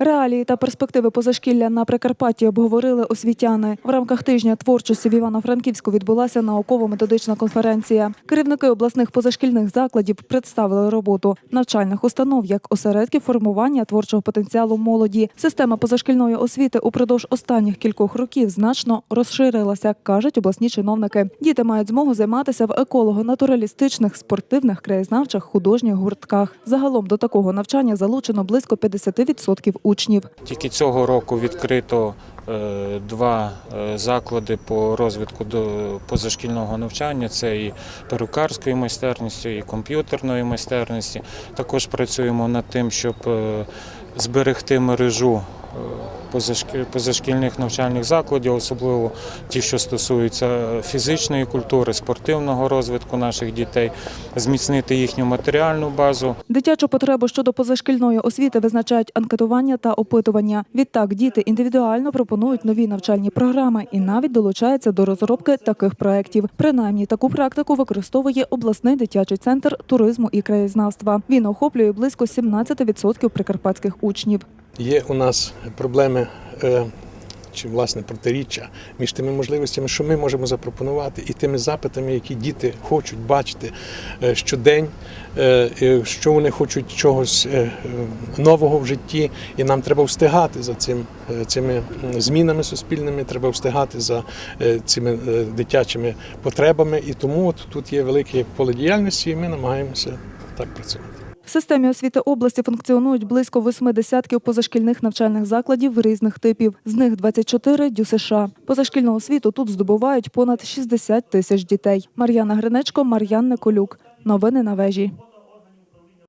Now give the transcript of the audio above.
Реалії та перспективи позашкілля на Прикарпатті обговорили освітяни. В рамках тижня творчості в Івано-Франківську відбулася науково-методична конференція. Керівники обласних позашкільних закладів представили роботу навчальних установ як осередків формування творчого потенціалу молоді. Система позашкільної освіти упродовж останніх кількох років значно розширилася, кажуть обласні чиновники. Діти мають змогу займатися в еколого-натуралістичних, спортивних, краєзнавчих, художніх гуртках. Загалом до такого навчання залучено близько 50% учнів. Тільки цього року відкрито е, два е, заклади по розвитку до позашкільного навчання. Це і перукарської майстерності, і комп'ютерної майстерності. Також працюємо над тим, щоб е, зберегти мережу позашкільних навчальних закладів, особливо ті, що стосуються фізичної культури, спортивного розвитку наших дітей, зміцнити їхню матеріальну базу. Дитячу потребу щодо позашкільної освіти визначають анкетування та опитування. Відтак діти індивідуально пропонують нові навчальні програми і навіть долучаються до розробки таких проєктів. Принаймні таку практику використовує обласний дитячий центр туризму і краєзнавства. Він охоплює близько 17% прикарпатських учнів. Є у нас проблеми е, чи власне протиріччя між тими можливостями, що ми можемо запропонувати, і тими запитами, які діти хочуть бачити е, щодень, е, що вони хочуть чогось нового в житті, і нам треба встигати за цим цими змінами суспільними, треба встигати за цими дитячими потребами. І тому от тут є велике поле діяльності, і ми намагаємося так працювати. В системі освіти області функціонують близько восьми десятків позашкільних навчальних закладів різних типів. З них 24 – ДЮСШ. Позашкільну освіту тут здобувають понад 60 тисяч дітей. Мар'яна Гринечко, Мар'ян Николюк. Новини на вежі.